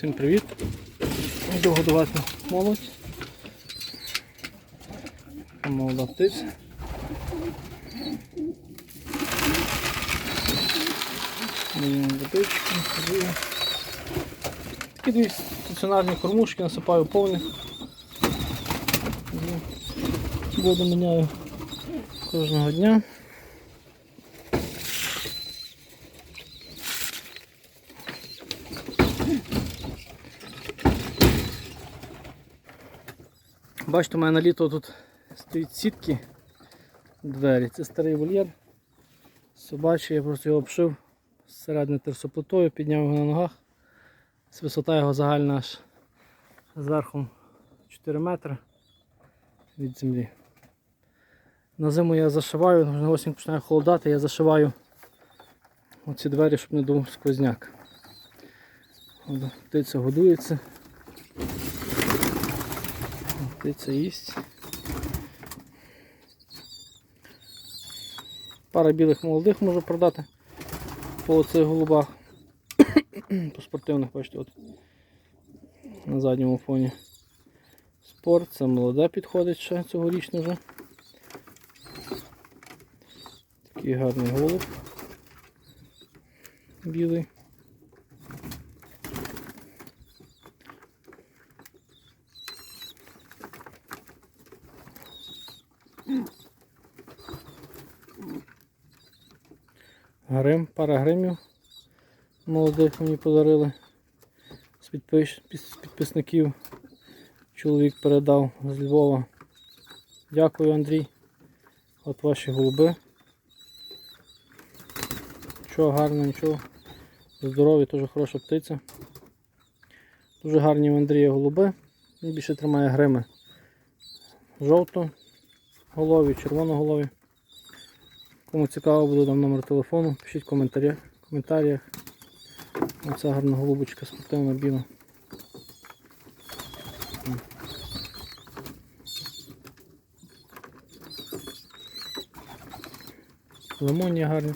Всім привіт! Йду годувати молодь. Молода птиця. Моїм водички. Такі дві стаціонарні кормушки насипаю повних. Воду міняю кожного дня. Бачите, у мене на літо тут стоять сітки двері. Це старий вольєр. Собачий, я просто його обшив зсередини терсоплитою, підняв його на ногах. Висота його загальна аж зверху 4 метри від землі. На зиму я зашиваю, на осінь починає холодати, я зашиваю оці двері, щоб не дув сквозняк. Птиця годується. Птиця їсть. Пара білих молодих можу продати по цих голубах. по спортивних, бачите, от на задньому фоні. Спорт, це молоде підходить ще цьогорічне вже. Такий гарний голуб. Білий. Грим, пара гримів молодих мені подарили з, підпис... з підписників. Чоловік передав з Львова. Дякую, Андрій. От ваші голуби. Нічого гарно, нічого. Здорові, дуже хороша птиця. Дуже гарні в Андрія голуби. Він більше тримає грими. Жовто голові, червоноголові. Кому цікаво буде дам номер телефону, пишіть в коментарях. Коментарях. Оця гарна голубочка спортивна біла. Лимонні гарні.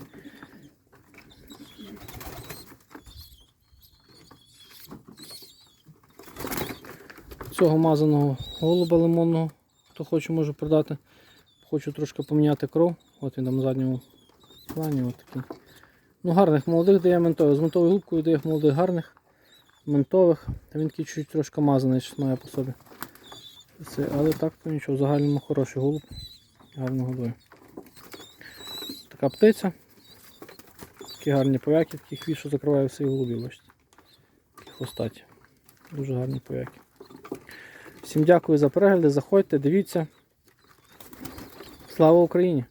Цього мазаного голуба лимонного, хто хоче, може продати. Хочу трошки поміняти кров. От він там в задньому плані. От. Ну, гарних молодих дає ментових. З ментовою губкою дає молодих гарних, ментових. Та він такий чуть трошки мазаний, що має по собі. Це, але так то нічого, в загальному хороший голуб. Гарно годує. Така птиця. Такі гарні повяки, такий хвіст, що закриває всі голубі, бачите. Такі хвостаті. Дуже гарні повяки. Всім дякую за перегляди, заходьте, дивіться. Слава Україні!